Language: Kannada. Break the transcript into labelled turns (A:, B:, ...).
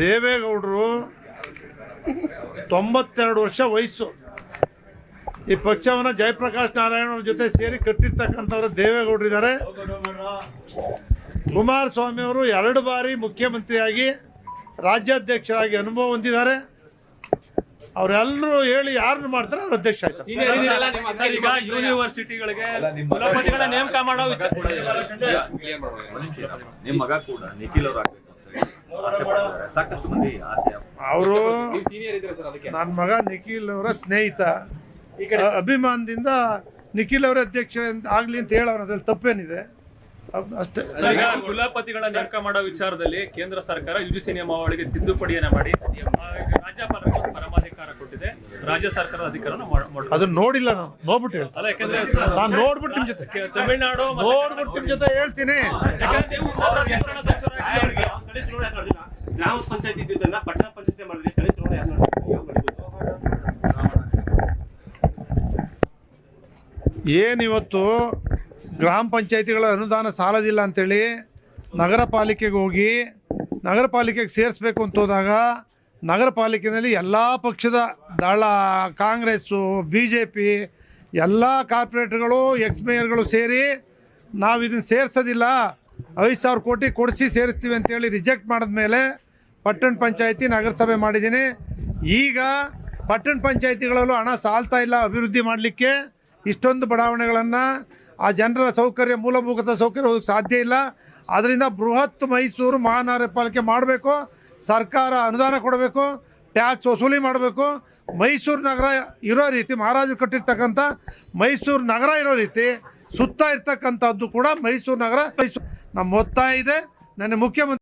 A: ದೇವೇಗೌಡರು ತೊಂಬತ್ತೆರಡು ವರ್ಷ ವಯಸ್ಸು. ಈ ಪಕ್ಷವನ್ನ ಜಯಪ್ರಕಾಶ್ ನಾರಾಯಣ ಅವ್ರ ಜೊತೆ ಸೇರಿ ಕಟ್ಟಿರ್ತಕ್ಕಂಥವ್ರು ದೇವೇಗೌಡರಿದ್ದಾರೆ ಕುಮಾರಸ್ವಾಮಿ ಅವರು ಎರಡು ಬಾರಿ ಮುಖ್ಯಮಂತ್ರಿಯಾಗಿ ರಾಜ್ಯಾಧ್ಯಕ್ಷರಾಗಿ ಅನುಭವ ಹೊಂದಿದ್ದಾರೆ. ಅವರೆಲ್ಲರೂ ಹೇಳಿ ಯಾರನ್ನು ಮಾಡ್ತಾರೆ ಅವ್ರ ಅಧ್ಯಕ್ಷ ಆಯ್ತಾರೆ
B: ಸರ್, ಈಗ ಯೂನಿವರ್ಸಿಟಿಗಳಿಗೆ ಕುಲಪತಿಗಳ ನೇಮಕ ಮಾಡೋ ವಿಚಾರ.
C: ಕ್ಲಿಯರ್ ಮಾಡ್ಬೋದು
D: ನಿಮ್ಮ ಮಗ ಕೂಡ ನಿಖಿಲ್ ಅವ್ರು ಸಾಕಷ್ಟು ಮಂದಿ ಆಸೆ
A: ನನ್ನ ಮಗ ನಿಖಿಲ್ ಅವರ ಸ್ನೇಹಿತ. ಅಭಿಮಾನದಿಂದ ನಿಖಿಲ್ ಅವರ ಅಧ್ಯಕ್ಷ ಆಗ್ಲಿ ಅಂತ ಹೇಳೋರು ಅದ್ರಲ್ಲಿ ತಪ್ಪೇನಿದೆ. ಅಷ್ಟೇ.
B: ಈಗ ಕುಲಪತಿಗಳ ನೇಮಕ ಮಾಡೋ ವಿಚಾರದಲ್ಲಿ ಕೇಂದ್ರ ಸರ್ಕಾರ ಯುಜಿಸಿ ನಿಯಮಾವಳಿಗೆ ತಿದ್ದುಪಡಿಯನ್ನ ಮಾಡಿ. ರಾಜ್ಯಪಾಲರ ರಾಜ್ಯಪಾಲರಿಗೆ ಒಂದು ರಾಜ್ಯ ಸರ್ಕಾರದ ಅಧಿಕಾರ
A: ಅದನ್ನ ನೋಡಿಲ್ಲ ನಾನು. ನೋಡ್ಬಿಟ್ಟು ಹೇಳ್ತೀನಿ. ನಾನು ನೋಡ್ಬಿಟ್ಟು ನಿಮ್ ಜೊತೆ.
B: ತಮಿಳ್ನಾಡು
A: ನೋಡ್ಬಿಟ್ಟು ನಿಮ್ ಜೊತೆ ಹೇಳ್ತೀನಿ?
E: ಗ್ರಾಮ ಪಂಚಾಯತ್ ಇದ್ದಿದ್ದನ್ನ ಪಟ್ಟಣ ಪಂಚಾಯತಿ ಮಾಡಿದ್ರೆ ಸ್ಥಳೀಯ ಚುನಾವಣೆ ಯಾರು?
A: ಏನಿವತ್ತು ಗ್ರಾಮ ಪಂಚಾಯತಿಗಳ ಅನುದಾನ ಸಾಲದಿಲ್ಲ ಅಂತೇಳಿ ನಗರ ಪಾಲಿಕೆಗೆ ಹೋಗಿ ನಗರ ಪಾಲಿಕೆಗೆ ಸೇರಿಸ್ಬೇಕು ಅಂತ ಹೋದಾಗ ನಗರ ಪಾಲಿಕೆಯಲ್ಲಿ ಎಲ್ಲ ಪಕ್ಷದ ದಳ ಕಾಂಗ್ರೆಸ್ಸು ಬಿ ಜೆ ಪಿ ಎಲ್ಲ ಕಾರ್ಪೊರೇಟ್ಗಳು ಎಕ್ಸ್ ಮೇಯರ್ಗಳು ಸೇರಿ ನಾವು ಇದನ್ನು ಸೇರಿಸೋದಿಲ್ಲ. ಐದು ಸಾವಿರ ಕೋಟಿ ಕೊಡಿಸಿ ಸೇರಿಸ್ತೀವಿ ಅಂತೇಳಿ ರಿಜೆಕ್ಟ್ ಮಾಡಿದ್ಮೇಲೆ ಪಟ್ಟಣ ಪಂಚಾಯತಿ ನಗರಸಭೆ ಮಾಡಿದ್ದೀನಿ. ಈಗ ಪಟ್ಟಣ ಪಂಚಾಯತಿಗಳಲ್ಲೂ ಹಣ ಸಾಲ್ತಾ ಇಲ್ಲ ಅಭಿವೃದ್ಧಿ ಮಾಡಲಿಕ್ಕೆ. ಇಷ್ಟೊಂದು ಬಡಾವಣೆಗಳನ್ನು ಆ ಜನರ ಸೌಕರ್ಯ, ಮೂಲಭೂತ ಸೌಕರ್ಯ ಸಾಧ್ಯ ಇಲ್ಲ. ಅದರಿಂದ ಬೃಹತ್ ಮೈಸೂರು ಮಹಾನಗರ ಪಾಲಿಕೆ ಮಾಡಬೇಕು. ಸರ್ಕಾರ ಅನುದಾನ ಕೊಡಬೇಕು, ಟ್ಯಾಕ್ಸ್ ವಸೂಲಿ ಮಾಡಬೇಕು. ಮೈಸೂರು ನಗರ ಇರೋ ರೀತಿ, ಮಹಾರಾಜರು ಕಟ್ಟಿರ್ತಕ್ಕಂಥ ಮೈಸೂರು ನಗರ ಇರೋ ರೀತಿ ಸುತ್ತ ಇರ್ತಕ್ಕಂಥದ್ದು ಕೂಡ ಮೈಸೂರು ನಗರ, ಮೈಸೂರು. ನಮ್ಮ ಒತ್ತಾಯ ಇದೆ. ನನ್ನ ಮುಖ್ಯಮಂತ್ರಿ